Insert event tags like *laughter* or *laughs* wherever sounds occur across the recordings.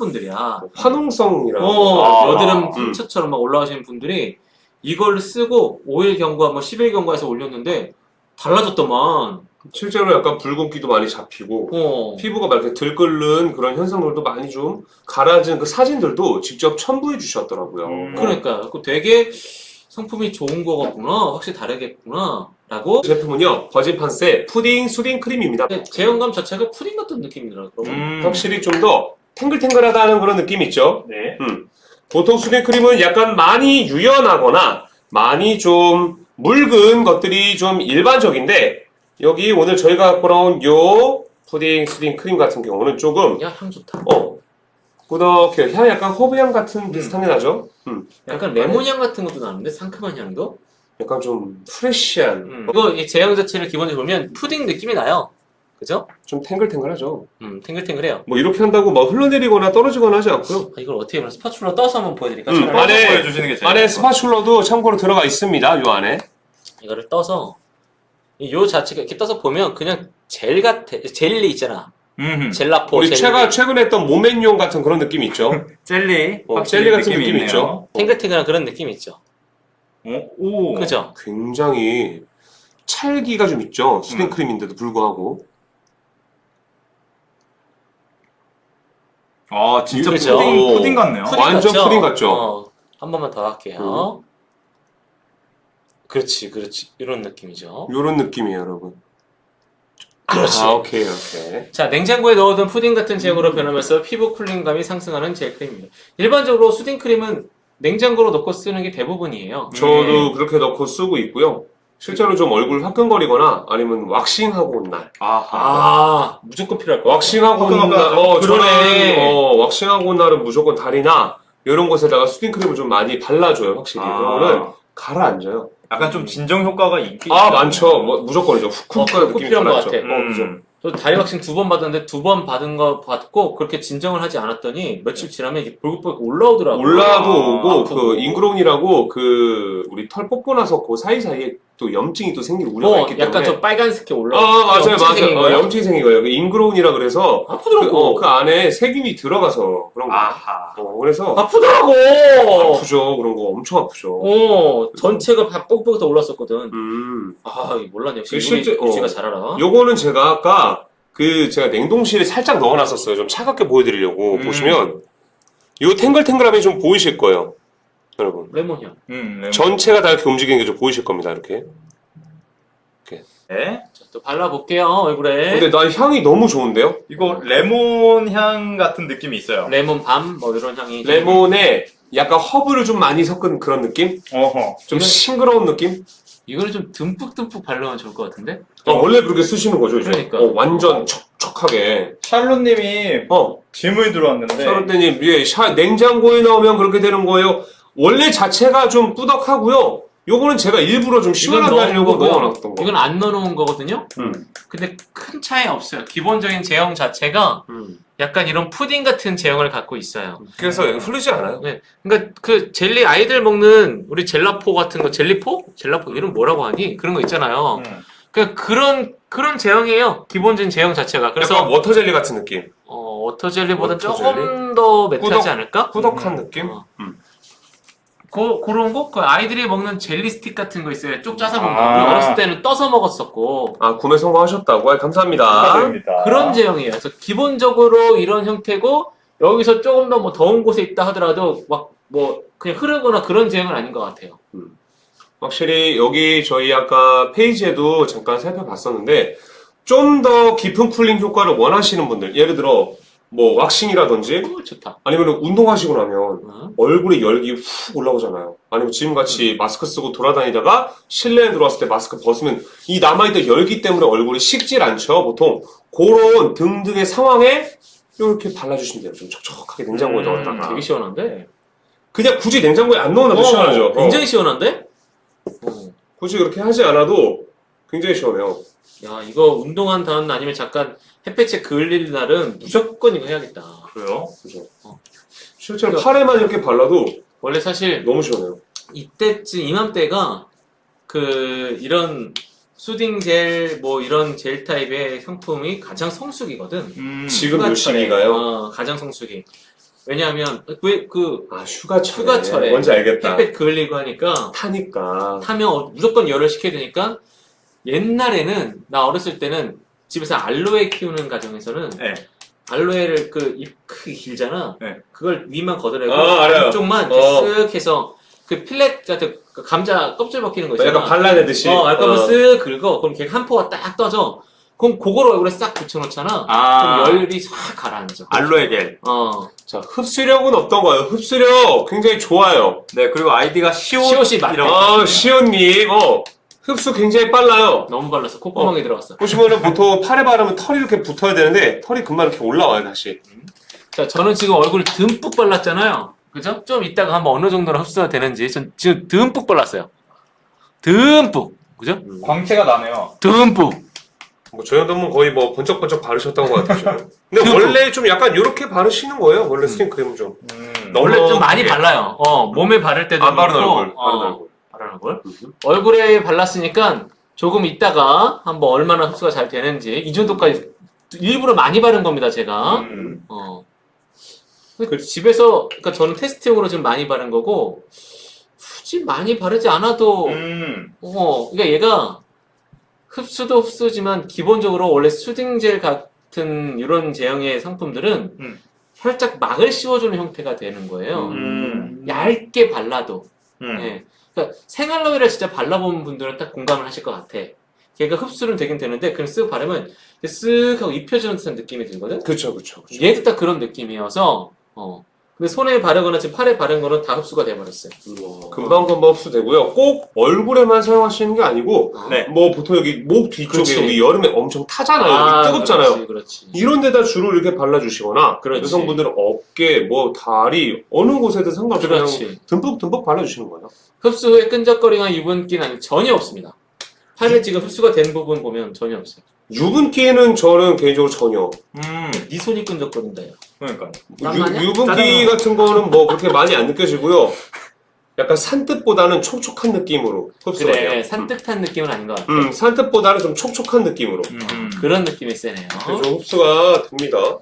분들이야. 화농성이라고. 어, 아, 여드름 음. 상처처럼 막 올라가시는 분들이 이걸 쓰고 5일 경과 뭐 10일 경과해서 올렸는데 달라졌더만. 실제로 약간 붉은기도 많이 잡히고 어. 피부가 막 이렇게 들끓는 그런 현상들도 많이 좀 가라진 그 사진들도 직접 첨부해 주셨더라고요. 음. 그러니까 그 되게 상품이 좋은 거구나. 확실히 다르겠구나. 라고 그 제품은요 버진판스의 푸딩 수딩 크림입니다. 근데 제형감 자체가 푸딩 같은 느낌이더라고. 음. 확실히 좀 더 탱글탱글하다는 그런 느낌이 있죠. 네. 보통 수딩 크림은 약간 많이 유연하거나 많이 좀 묽은 것들이 좀 일반적인데 여기 오늘 저희가 갖고 나온 요 푸딩 수딩 크림 같은 경우는 조금 야, 향 좋다. 어 꾸덕해 향 약간 허브향 같은 비슷한 게 나죠. 음. 약간 레몬 향 같은 것도 나는데 상큼한 향도. 약간 좀 프레시한 음. 이거 이 제형 자체를 기본적으로 보면 푸딩 느낌이 나요. 그죠? 좀 탱글탱글하죠. 음, 탱글탱글해요. 뭐 이렇게 한다고 막 흘러내리거나 떨어지거나 하지 않고요. 아, 이걸 어떻게 보면 스파츌러 떠서 한번 보여드릴까? 음, 차라리? 안에- 보여주시는 게 제일 안에 스파츌러도 참고로 들어가 있습니다. 요 안에. 이거를 떠서 이요 자체가 이렇게 떠서 보면 그냥 젤 같아. 젤리 있잖아. 음. 젤라포 우리 젤리. 최가 최근에 했던 모멘용 같은 그런 느낌 있죠. *laughs* 젤리. 어, 확실히 젤리 같은 느낌이 느낌 있네요. 있죠. 탱글탱글한 그런 느낌이 있죠. 어? 오. 그죠? 굉장히 찰기가 좀 있죠. 수딩 음. 크림인데도 불구하고. 아, 진짜 그죠? 푸딩, 푸딩 같네요. 푸딩 완전 같죠? 푸딩 같죠? 어, 한 번만 더 할게요. 그렇지, 그렇지. 이런 느낌이죠. 요런 느낌이에요, 여러분. 그렇지. 아, 오케이, 오케이. 자, 냉장고에 넣어둔 푸딩 같은 제형으로 변하면서 피부 쿨링감이 상승하는 젤 크림입니다. 일반적으로 수딩 크림은 냉장고로 넣고 쓰는 게 대부분이에요. 저도 그렇게 넣고 쓰고 있고요. 실제로 좀 얼굴 화끈거리거나 아니면 왁싱하고 온 날. 아하. 아, 무조건 필요할 것 같아. 왁싱하고 온 날, 어, 그러네. 저는, 어, 왁싱하고 온 날은 무조건 다리나, 이런 곳에다가 수딩 크림을 좀 많이 발라줘요, 확실히. 그러면은 가라앉아요. 약간 좀 진정 효과가 있긴 아. 많죠. 뭐, 무조건이죠. 훅훅 어, 가는 훅 느낌이 필요한 것. 같아. 어, 그죠. 음. 저 다리 왁싱 두 번 받았는데 두 번 받은 거 받고 그렇게 진정을 하지 않았더니 며칠 지나면 이게 볼록볼록 올라오더라고요. 올라도 아, 오고, 아프고. 그, 인그론이라고, 그, 우리 털 뽑고 나서 그 사이사이에 또 염증이 또 생길 우려가 어, 있기 때문에. 약간 저 빨간색이 올라오. 아, 맞아요, 맞아요. 어, 요 염증이 생긴 거예요. 그 인그론이라 그래서, 그, 아프더라고. 어, 그 안에 세균이 들어가서 그런 거. 아하. 어, 그래서, 아프더라고. 아프죠. 그런 거 엄청 아프죠. 어, 전체가 다 뻑뻑 더 올랐었거든. 음. 아, 몰랐네. 역시 그 실제- 유지, 유지가 어. 잘 알아. 요거는 제가 아까 그 제가 냉동실에 살짝 넣어놨었어요. 좀 차갑게 보여드리려고 음. 보시면 요 탱글탱글함이 좀 보이실 거예요, 여러분. 레몬향. 음, 레몬. 전체가 다 이렇게 움직이는 게 좀 보이실 겁니다, 이렇게. 네. 자, 또 발라볼게요, 얼굴에. 근데 나 향이 너무 좋은데요? 이거 레몬 향 같은 느낌이 있어요. 레몬 밤, 뭐 이런 향이. 레몬에 약간 허브를 좀 많이 섞은 그런 느낌? 어허. 좀 이건- 싱그러운 느낌? 이거를 좀 듬뿍듬뿍 바르면 좋을 것 같은데? 어, 원래 그렇게 쓰시는 거죠, 이제? 그러니까. 어, 완전 촉촉하게. 샬롯님이 어, 질문이 들어왔는데. 샤롯대님, 예, 샤, 냉장고에 넣으면 그렇게 되는 거예요. 원래 자체가 좀 꾸덕하고요. 요거는 제가 일부러 좀 시원하게 하려고. 넣어놨던 거. 이건 안 넣어놓은 거거든요? 음. 근데 큰 차이 없어요. 기본적인 제형 자체가 음. 약간 이런 푸딩 같은 제형을 갖고 있어요. 그래서 흐르지 않아요. 그러니까 그 젤리 아이들 먹는 우리 젤라포 같은 거 젤리포? 젤라포 이름 뭐라고 하니? 그런 거 있잖아요. 음. 그러니까 그런 그런 제형이에요. 기본적인 제형 자체가. 그래서 약간 워터 젤리 같은 느낌. 어, 워터 젤리보다 워터 조금 더 매트하지 않을까? 꾸덕한 느낌? 어. 음. 그, 그런 거? 그 아이들이 먹는 젤리 스틱 같은 거 있어요. 쪽 짜서 먹는 거. 아. 우리 어렸을 때는 떠서 먹었었고. 아, 구매 성공하셨다고? 아, 감사합니다. 축하드립니다. 그런 제형이에요. 그래서 기본적으로 이런 형태고, 여기서 조금 더 뭐 더운 곳에 있다 하더라도 막 뭐 그냥 흐르거나 그런 제형은 아닌 것 같아요. 확실히 여기 저희 아까 페이지에도 잠깐 살펴봤었는데, 좀 더 깊은 쿨링 효과를 원하시는 분들, 예를 들어, 뭐, 왁싱이라든지, 오, 좋다. 아니면 운동하시고 나면, 어? 얼굴에 열기 훅 올라오잖아요. 아니면 지금같이 마스크 쓰고 돌아다니다가 실내에 들어왔을 때 마스크 벗으면 이 남아있던 열기 때문에 얼굴이 식질 않죠. 보통 그런 등등의 상황에 이렇게 발라주시면 돼요. 좀 촉촉하게 냉장고에 음, 넣었다가. 되게 시원한데? 그냥 굳이 냉장고에 안 넣어놔도 어, 시원하죠. 어. 굉장히 시원한데? 어. 굳이 그렇게 하지 않아도 굉장히 시원해요. 야, 이거 운동한 다음 날 아니면 잠깐 햇볕에 그을릴 날은 무조건 이거 해야겠다. 그래요? 그죠? 어. 실제로 팔에만 이렇게 발라도 원래 사실 너무 시원해요. 이때쯤 이맘때가 그 이런 수딩 젤 뭐 이런 젤 타입의 상품이 가장 성수기거든. 음. 지금 요 휴가철에. 시기가요? 어, 가장 성수기. 왜냐하면 왜그 아 휴가철에. 휴가철에 뭔지 알겠다. 햇볕 그을리고 하니까 타니까. 타면 어- 무조건 열을 식혀야 되니까 옛날에는 나 어렸을 때는 집에서 알로에 키우는 가정에서는 네. 알로에를 그 잎 크게 길잖아. 네. 그걸 위만 걷어내고 아, 알아요. 안쪽만 어. 이렇게 쓱 해서 그 필렛 같은 그 감자 껍질 벗기는 거 있잖아. 약간 발라내듯이. 어, 약간 어. 쓱 긁어. 그럼 걔가 한 포가 딱 떠져. 그럼 그걸 얼굴에 싹 붙여놓잖아. 아. 그럼 열이 싹 가라앉아. 알로에 겔. 어. 자, 흡수력은 어떤 거예요? 흡수력 굉장히 좋아요. 네, 그리고 아이디가 시오. 시옷이 맞- 이런 아, 시온님, 어, 흡수 굉장히 빨라요. 너무 발랐어. 콧구멍에 들어갔어. 보시면은 보통 팔에 바르면 털이 이렇게 붙어야 되는데 털이 금방 이렇게 올라와요, 다시. 자, 저는 지금 얼굴 듬뿍 발랐잖아요. 그죠? 좀 이따가 한번 어느 정도로 흡수가 되는지 전 지금 듬뿍 발랐어요. 듬뿍. 그죠? 광채가 나네요. 듬뿍. 뭐, 저 정도면 거의 뭐 번쩍번쩍 바르셨던 것 같아요. *laughs* 근데 원래 좀 약간 이렇게 바르시는 거예요, 원래 스킨 크림은 좀. 음. 원래 좀 많이 크게. 발라요. 어, 몸에 바를 때도 안 바른 그렇고, 얼굴, 어, 바른 얼굴. 얼굴. 얼굴에 발랐으니까 조금 이따가 한번 얼마나 흡수가 잘 되는지 이 정도까지 일부러 많이 바른 겁니다, 제가. 음. 어. 그 집에서 그러니까 저는 테스팅으로 좀 많이 바른 거고 굳이 많이 바르지 않아도 음. 어, 그러니까 얘가 흡수도 흡수지만 기본적으로 원래 수딩젤 같은 이런 제형의 상품들은 음. 살짝 막을 씌워주는 형태가 되는 거예요. 음. 얇게 발라도. 음. 예. 그러니까 생알로에를 진짜 발라본 분들은 딱 공감을 하실 것 같아. 걔가 흡수는 되긴 되는데 그냥 쓱 바르면 쓱 하고 입혀주는 듯한 느낌이 들거든. 그쵸, 그쵸, 그쵸. 얘도 딱 그런 느낌이어서 어. 근데 손에 바르거나 지금 팔에 바른 거는 다 흡수가 돼버렸어요. 금방 금방 흡수되고요. 꼭 얼굴에만 사용하시는 게 아니고, 네. 뭐 보통 여기 목 뒤쪽에 그렇지. 여기 여름에 엄청 타잖아요. 여기 뜨겁잖아요. 그렇지, 그렇지. 이런 데다 주로 이렇게 발라주시거나 그렇지. 여성분들은 어깨, 뭐 다리 어느 곳에든 상관없이 그냥 그렇지. 듬뿍 듬뿍 발라주시는 거예요. 흡수 후에 끈적거리거나 유분기는 아니- 전혀 없습니다. 팔에 지금 흡수가 된 부분 보면 전혀 없어요. 유분기는 저는 개인적으로 전혀 음. 네 손이 끈적거린다. 요 그러니까. 유, 유분기. 같은 거는 뭐 그렇게 많이 안 느껴지고요. 약간 산뜻보다는 촉촉한 느낌으로 흡수가 그래 돼요. 산뜻한 느낌은 아닌 것 같아. 음, 산뜻보다는 좀 촉촉한 느낌으로 음. 그런 느낌이 세네요. 그래서 좀 흡수가 됩니다.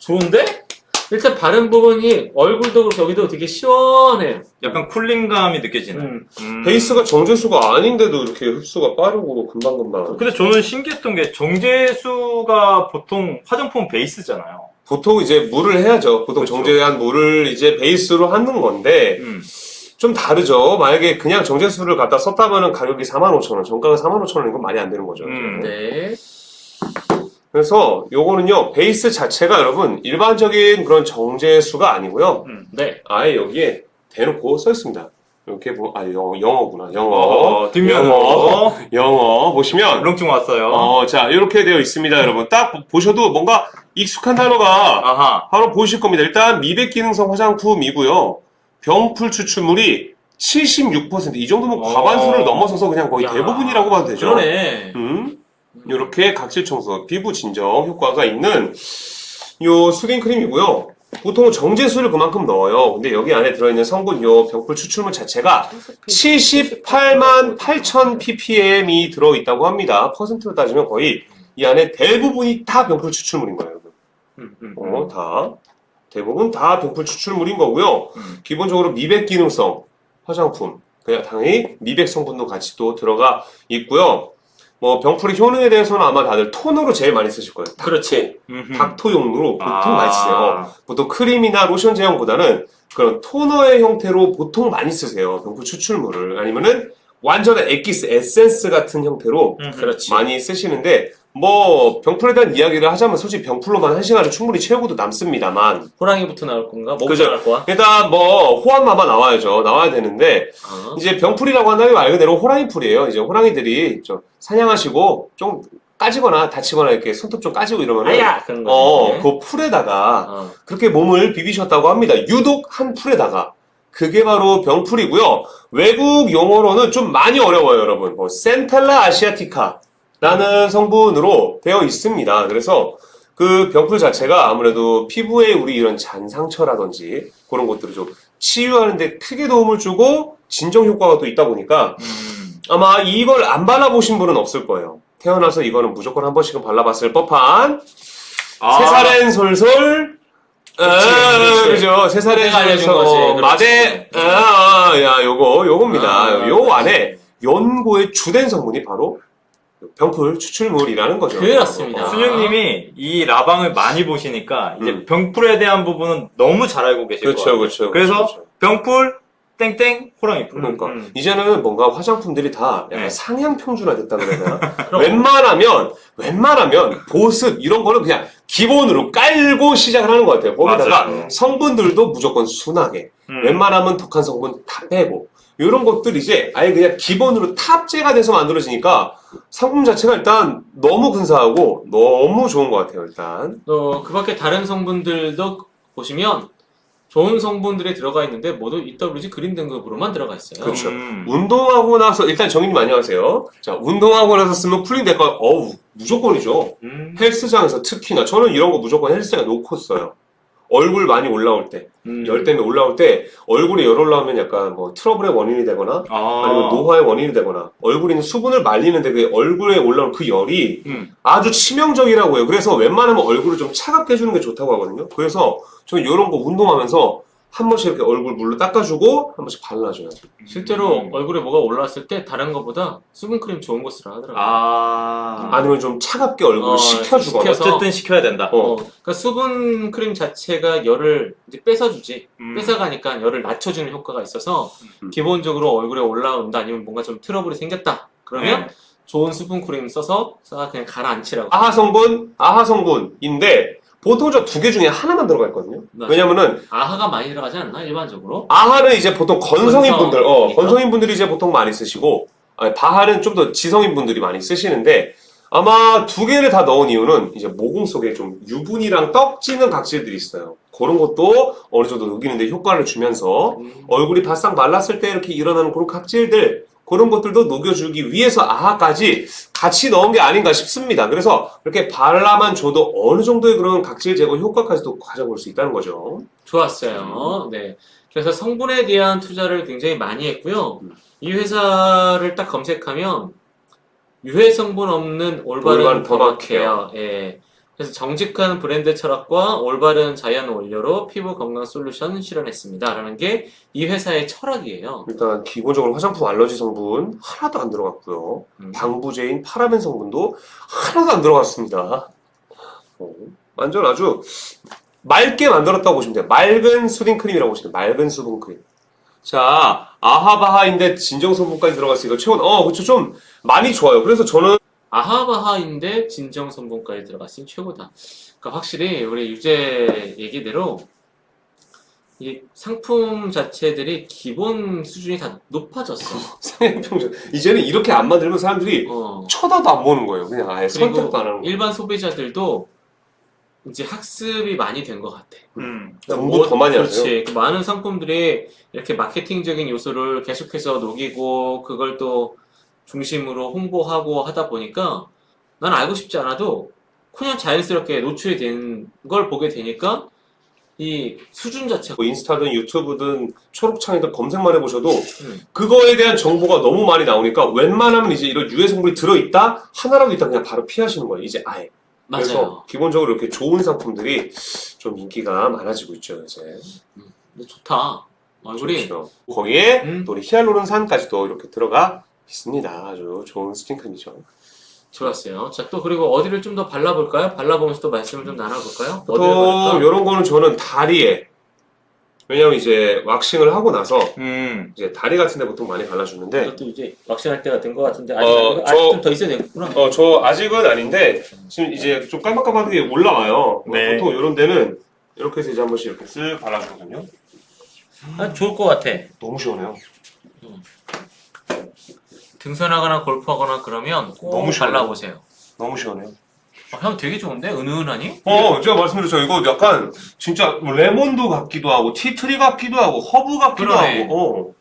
좋은데? 일단 바른 부분이 얼굴도 그렇고 여기도 되게 시원해요. 약간 쿨링감이 느껴지는. 음. 음. 베이스가 정제수가 아닌데도 이렇게 흡수가 빠르고 금방금방. 근데 저는 신기했던 게 정제수가 보통 화장품 베이스잖아요. 보통 이제 물을 해야죠. 보통 그렇죠. 정제한 물을 이제 베이스로 하는 건데 음. 좀 다르죠. 만약에 그냥 정제수를 갖다 썼다면은 가격이 45,000원, 정가가 45,000원 이건 말이 안 되는 거죠. 음. 네. 그래서 요거는요 베이스 자체가 여러분 일반적인 그런 정제수가 아니고요. 네. 아예 여기에 대놓고 써 있습니다. 이렇게 보, 아 영어 영어구나 영어. 어, 뒷면으로. 영어. 영어 보시면 울렁증 왔어요. 어, 자, 이렇게 되어 있습니다, 여러분. 딱 보셔도 뭔가 익숙한 단어가 아하. 바로 보이실 겁니다. 일단 미백 기능성 화장품이고요. 병풀 추출물이 76%. 이 정도면 어. 과반수를 넘어서서 그냥 거의 야, 대부분이라고 봐도 되죠. 그러네. 음, 이렇게 각질 청소, 피부 진정 효과가 있는 요 수딩 크림이고요. 보통 정제수를 그만큼 넣어요. 근데 여기 안에 들어있는 성분 요 병풀 추출물 자체가 78만 8천 ppm이 들어있다고 합니다. 퍼센트로 따지면 거의 이 안에 대부분이 다 병풀 추출물인 거예요. 여러분. 음, 음. 어, 다. 대부분 다 병풀 추출물인 거고요. 음. 기본적으로 미백 기능성 화장품. 그냥 당연히 미백 성분도 같이 또 들어가 있고요. 뭐 병풀의 효능에 대해서는 아마 다들 톤으로 제일 많이 쓰실 거예요. 그렇지. 닥토용으로 보통 아. 많이 쓰세요. 보통 크림이나 로션 제형보다는 그런 토너의 형태로 보통 많이 쓰세요. 병풀 추출물을. 아니면은 완전한 엑기스, 에센스 같은 형태로 음흠. 그렇지. 많이 쓰시는데 뭐 병풀에 대한 이야기를 하자면 솔직히 병풀로만 한 시간을 충분히 채우고도 남습니다만 호랑이부터 나올 건가? 뭐부터 그죠. 나올 거야? 일단 뭐 호환마마 나와야죠. 나와야 되는데 어. 이제 병풀이라고 한다면 말 그대로 호랑이풀이에요. 이제 호랑이들이 좀 사냥하시고 좀 까지거나 다치거나 이렇게 손톱 좀 까지고 이러면은 아야! 그런 거. 어, 그 풀에다가 어. 그렇게 몸을 비비셨다고 합니다. 유독 한 풀에다가. 그게 바로 병풀이고요. 외국 용어로는 좀 많이 어려워요, 여러분. 뭐 센텔라 아시아티카 라는 성분으로 되어 있습니다. 그래서 그 병풀 자체가 아무래도 피부에 우리 이런 잔 상처라든지 그런 것들을 좀 치유하는데 크게 도움을 주고 진정 효과가 또 있다 보니까 음. 아마 이걸 안 발라보신 분은 없을 거예요. 태어나서 이거는 무조건 한 번씩은 발라봤을 법한 아. 새살엔 솔솔 아. 그죠. 세 살에 내가 알려준 살려서 거지. 그렇지. 마대, 아, 야, 요거, 요겁니다. 아, 요. 안에 연고의 주된 성분이 바로 병풀 추출물이라는 거죠. 그렇습니다. 어, 순영님이 이 라방을 많이 보시니까 이제 음. 병풀에 대한 부분은 너무 잘 알고 계실 그렇죠, 거예요. 그렇죠. 그래서 그렇죠. 병풀 땡땡 호랑이 풀. 그러니까 음. 이제는 뭔가 화장품들이 다 약간 네. 상향 평준화 됐다 그래야 되나? *laughs* 웬만하면 웬만하면 보습 이런 거는 그냥 기본으로 깔고 시작을 하는 것 같아요. 거기다가 맞아요. 성분들도 무조건 순하게 음. 웬만하면 독한 성분 다 빼고 이런 것들 이제 아예 그냥 기본으로 탑재가 돼서 만들어지니까 상품 자체가 일단 너무 근사하고 너무 좋은 것 같아요. 일단 또 그밖에 다른 성분들도 보시면 좋은 성분들이 들어가 있는데 모두 EWG 그린 등급으로만 들어가 있어요. 그렇죠. 음. 운동하고 나서 일단 정인님 안녕하세요. 자 운동하고 나서 쓰면 쿨링 될까? 어우 무조건이죠. 음. 헬스장에서 특히나 저는 이런 거 무조건 헬스장에 놓고 써요. 얼굴 많이 올라올 때, 음. 열 때문에 올라올 때 얼굴에 열 올라오면 약간 뭐 트러블의 원인이 되거나 아. 아니면 노화의 원인이 되거나 얼굴에 있는 수분을 말리는데 그 얼굴에 올라온 그 열이 음. 아주 치명적이라고 해요. 그래서 웬만하면 얼굴을 좀 차갑게 해주는 게 좋다고 하거든요. 그래서 저는 이런 거 운동하면서 한 번씩 이렇게 얼굴 물로 닦아주고 한 번씩 발라줘요. 실제로 음. 얼굴에 뭐가 올라왔을 때 다른 것보다 수분크림 좋은 거 쓰라 하더라고요. 아. 아니면 좀 차갑게 얼굴을 어, 식혀주거나. 식혀서. 어쨌든 시켜야 된다. 어. 어, 그러니까 수분크림 자체가 열을 이제 뺏어주지. 음. 뺏어가니까 열을 낮춰주는 효과가 있어서 음. 기본적으로 얼굴에 올라온다 아니면 뭔가 좀 트러블이 생겼다. 그러면 네. 좋은 수분크림 써서 써 그냥 가라앉히라고. 아하 성분, 아하 성분인데 보통 저 두 개 중에 하나만 들어가 있거든요. 맞아요. 왜냐면은 아하가 많이 들어가지 않나 일반적으로? 아하는 이제 보통 건성인 분들, 어, 건성이니까? 건성인 분들이 이제 보통 많이 쓰시고, 아니, 바하는 좀 더 지성인 분들이 많이 쓰시는데, 아마 두 개를 다 넣은 이유는 이제 모공 속에 좀 유분이랑 떡지는 각질들이 있어요. 그런 것도 어느 정도 녹이는데 효과를 주면서, 음. 얼굴이 바싹 말랐을 때 이렇게 일어나는 그런 각질들, 그런 것들도 녹여주기 위해서 아하까지 같이 넣은 게 아닌가 싶습니다. 그래서 이렇게 발라만 줘도 어느 정도의 그런 각질 제거 효과까지도 가져볼 수 있다는 거죠. 좋았어요. 네. 그래서 성분에 대한 투자를 굉장히 많이 했고요. 음. 이 회사를 딱 검색하면 유해 성분 없는 올바른 올바른 더박 더박 케어. 예. 그래서 정직한 브랜드 철학과 올바른 자연 원료로 피부 건강 솔루션 실현했습니다. 라는 게 이 회사의 철학이에요. 일단 기본적으로 화장품 알러지 성분 하나도 안 들어갔고요. 음. 방부제인 파라벤 성분도 하나도 안 들어갔습니다. 어, 완전 아주 맑게 만들었다고 보시면 돼요. 맑은 수딩 크림이라고 보시면 돼요. 맑은 수분 크림. 자, 아하바하인데 진정 성분까지 들어갔으니까 최고. 어, 그렇죠. 좀 많이 좋아요. 그래서 저는 아하바하인데 진정 성분까지 들어갔으니 최고다. 그러니까 확실히 우리 유재 얘기대로 이 상품 자체들이 기본 수준이 다 높아졌어. *laughs* 상향평준 이제는 이렇게 안 만들면 사람들이 어. 쳐다도 안 보는 거예요. 그냥 아예 그리고 선택도 안 하는 거예요. 일반 소비자들도 이제 학습이 많이 된 것 같아. 음. 공부 더 많이 그렇지. 하세요. 그 많은 상품들이 이렇게 마케팅적인 요소를 계속해서 녹이고 그걸 또 중심으로 홍보하고 하다 보니까 난 알고 싶지 않아도 그냥 자연스럽게 노출이 된 걸 보게 되니까 이 수준 자체가 뭐 인스타든 유튜브든 초록창이든 검색만 해보셔도 음. 그거에 대한 정보가 너무 많이 나오니까 웬만하면 이제 이런 유해 성분이 들어있다 하나라도 있다 그냥 바로 피하시는 거예요. 이제 아예. 그래서 맞아요. 기본적으로 이렇게 좋은 상품들이 좀 인기가 많아지고 있죠 이제. 근데 좋다. 얼굴이 좋죠. 거기에 음. 또 우리 히알루론산까지도 이렇게 들어가 있습니다. 아주 좋은 스킨크림이죠. 좋았어요. 자, 또 그리고 어디를 좀 더 발라볼까요? 발라보면서 또 말씀을 좀 나눠볼까요? 어디를 보통 바를까? 이런 거는 저는 다리에 왜냐면 이제 왁싱을 하고 나서 음. 이제 다리 같은 데 보통 많이 발라주는데 이것도 이제 왁싱할 때가 된 것 같은데 아직, 어, 아직 저- 좀 더 있어야 되겠구나. 어, 저 아직은 아닌데, 지금 이제 좀 깜빡깜빡하게 올라와요. 네. 보통 이런 데는 이렇게 해서 이제 한 번씩 이렇게 쓱 발라주거든요. 아, 좋을 것 같아. 너무 시원해요. 등산하거나 골프하거나 그러면 꼭 너무 시원해. 발라보세요. 너무 시원해요. 어, 향 되게 좋은데? 은은하니? 어, 제가 말씀드렸죠. 이거 약간 진짜 뭐 레몬도 같기도 하고, 티트리 같기도 하고, 허브 같기도 그러네. 하고, 어.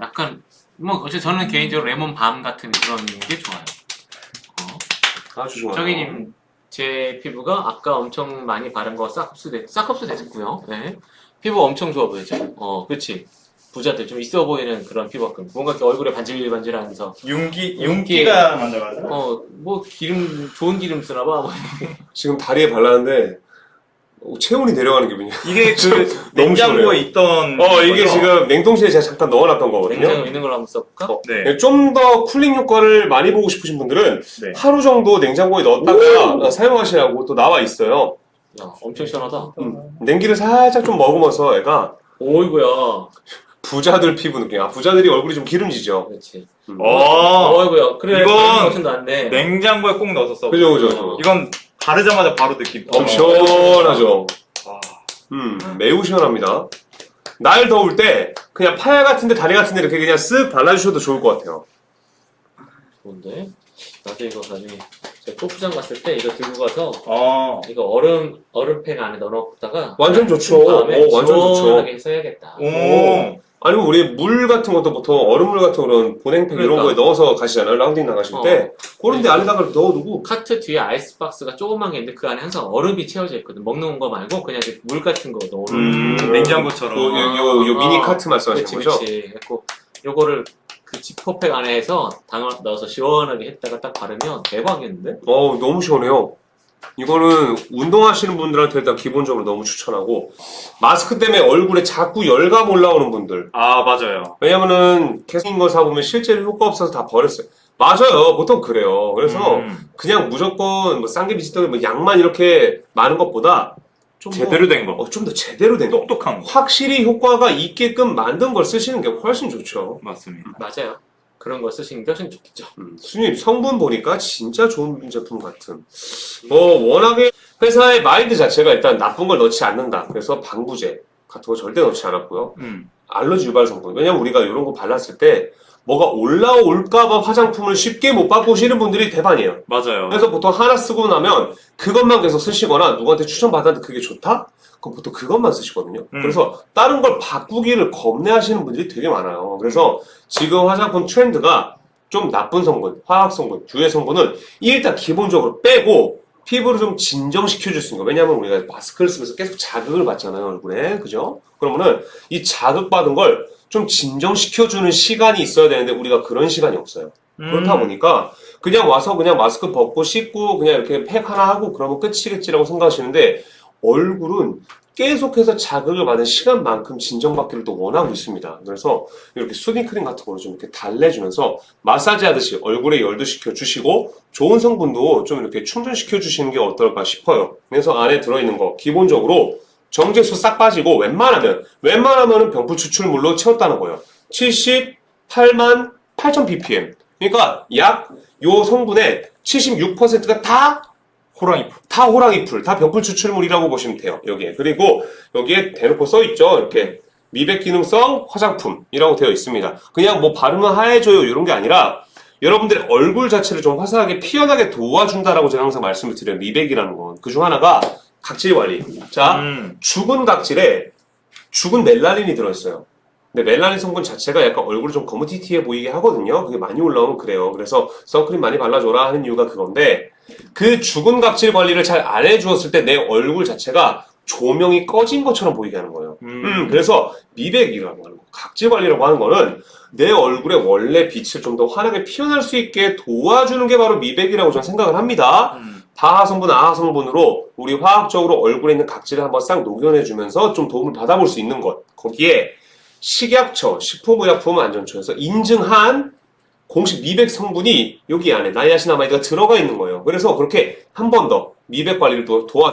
약간 뭐 어째 저는 개인적으로 레몬 밤 같은 그런 게 좋아요. 어. 아주 좋아요. 정희님 제 피부가 아까 엄청 많이 바른 거 싹 흡수됐 싹 흡수됐고요. 네. 피부 엄청 좋아 보이죠? 어, 그렇지. 부자들 좀 있어 보이는 그런 피부가 뭔가 이렇게 얼굴에 반질반질하면서 윤기 윤기. 윤기가 먼저 가죠. 어뭐 기름 좋은 기름 쓰나 봐. 뭐. 지금 다리에 발랐는데, 체온이 내려가는 기분이야. 이게 그 *laughs* 너무 시원해요. 냉장고에 있던 어, 이게 거죠? 지금 냉동실에 제가 잠깐 넣어놨던 거거든요. 냉장고 있는 걸로 한번 써볼까? 어, 네. 좀 더 쿨링 효과를 많이 보고 싶으신 분들은 네. 하루 정도 냉장고에 넣었다가 어, 사용하시라고 또 나와 있어요. 야, 엄청 시원하다. 음, 냉기를 살짝 좀 머금어서 애가 오이구야. 부자들 피부 느낌. 아, 부자들이 얼굴이 좀 기름지죠. 그렇지. 음. 어, 어이구야. 그래, 이건 훨씬 낫네. 냉장고에 꼭 넣어서 써. 그죠, 그죠, 그죠. 이건 바르자마자 바로 느낌. 엄 시원하죠. 아, 음, 매우 시원합니다. 날 더울 때 그냥 팔 같은데 다리 같은데 이렇게 그냥 쓱 발라주셔도 좋을 것 같아요. 좋은데? 나도 이거 나중에 제가 골프장 갔을 때 이거 들고 가서 어. 이거 얼음 얼음팩 안에 넣어놓다가 완전 좋죠. 다음에 어, 완전 좋죠. 시원하게 써야겠다. 오. 아니면 우리 물 같은 것도 보통 얼음물 같은 그런 보냉팩 이런 그러니까. 거에 넣어서 가시잖아요. 라운딩 나가실 어. 때. 그런 데 안에다가 넣어두고 카트 뒤에 아이스박스가 조그만 게 있는데 그 안에 항상 얼음이 채워져 있거든. 먹는 거 말고 그냥 이렇게 물 같은 거 넣어놓은 음, 냉장고처럼. 요, 요, 요, 요 미니 어, 카트 말씀하시는 그치, 거죠? 그치. 그래갖고 요거를 그 지퍼팩 안에 해서 담아 넣어서 시원하게 했다가 딱 바르면 대박이었는데? 어 너무 시원해요. 이거는 운동하시는 분들한테 일단 기본적으로 너무 추천하고 마스크 때문에 얼굴에 자꾸 열감 올라오는 분들 아, 맞아요. 왜냐면은 계속 이거 사보면 실제로 효과 없어서 다 버렸어요. 맞아요. 보통 그래요. 그래서 음, 그냥 무조건 뭐 싼 게 비슷하게 뭐 양만 이렇게 많은 것보다 좀 제대로 된 거. 더, 좀더 제대로 된 거. 똑똑한 거. 확실히 효과가 있게끔 만든 걸 쓰시는 게 훨씬 좋죠. 맞습니다. 맞아요. 그런 거 쓰시는 게 훨씬 좋겠죠. 음, 수님 성분 보니까 진짜 좋은 제품 같은. 뭐 워낙에 회사의 마인드 자체가 일단 나쁜 걸 넣지 않는다. 그래서 방부제 같은 거 절대 넣지 않았고요. 음. 알러지 유발 성분. 왜냐면 우리가 이런 거 발랐을 때 뭐가 올라올까봐 화장품을 쉽게 못 바꾸시는 분들이 대반이에요. 맞아요. 그래서 보통 하나 쓰고 나면 그것만 계속 쓰시거나 누구한테 추천받았는데 그게 좋다? 그럼 보통 그것만 쓰시거든요. 음. 그래서 다른 걸 바꾸기를 겁내하시는 분들이 되게 많아요. 그래서 지금 화장품 트렌드가 좀 나쁜 성분, 화학 성분, 유해 성분은 일단 기본적으로 빼고 피부를 좀 진정시켜줄 수 있는 거. 왜냐하면 우리가 마스크를 쓰면서 계속 자극을 받잖아요, 얼굴에. 그죠? 그러면은 이 자극 받은 걸 좀 진정시켜주는 시간이 있어야 되는데 우리가 그런 시간이 없어요. 그렇다 음. 보니까 그냥 와서 그냥 마스크 벗고 씻고 그냥 이렇게 팩 하나 하고 그러면 끝이겠지라고 생각하시는데 얼굴은 계속해서 자극을 받은 시간만큼 진정받기를 또 원하고 있습니다. 그래서 이렇게 수딩 크림 같은 거를 좀 이렇게 달래주면서 마사지 하듯이 얼굴에 열도 식혀주시고 좋은 성분도 좀 이렇게 충전시켜 주시는 게 어떨까 싶어요. 그래서 안에 들어있는 거 기본적으로 정제수 싹 빠지고 웬만하면 웬만하면은 병풀 추출물로 채웠다는 거예요. 78만 8천 ppm. 그러니까 약 요 성분의 76%가 다 호랑이 풀. 다 호랑이 풀, 다 병풀 추출물이라고 보시면 돼요. 여기에. 그리고 여기에 대놓고 써 있죠. 이렇게 미백 기능성 화장품이라고 되어 있습니다. 그냥 뭐 바르면 하얘져요 이런 게 아니라 여러분들의 얼굴 자체를 좀 화사하게 피어나게 도와준다라고 제가 항상 말씀을 드려요. 미백이라는 건. 그 중 하나가 각질 관리. 자, 음. 죽은 각질에 죽은 멜라닌이 들어있어요. 근데 멜라닌 성분 자체가 약간 얼굴을 좀 거무튀튀해 보이게 하거든요. 그게 많이 올라오면 그래요. 그래서 선크림 많이 발라줘라 하는 이유가 그건데 그 죽은 각질 관리를 잘 안 해주었을 때 내 얼굴 자체가 조명이 꺼진 것처럼 보이게 하는 거예요. 음. 음, 그래서 미백이라고 하는 거, 각질 관리라고 하는 거는 내 얼굴에 원래 빛을 좀 더 환하게 피어날 수 있게 도와주는 게 바로 미백이라고 저는 생각을 합니다. 음. 다하성분, 아하성분으로 우리 화학적으로 얼굴에 있는 각질을 한번 싹 녹여내주면서 좀 도움을 받아볼 수 있는 것. 거기에 식약처, 식품의약품안전처에서 인증한 공식 미백 성분이 여기 안에 나이아신아마이드가 들어가 있는 거예요. 그래서 그렇게 한 번 더 미백 관리를 또 도와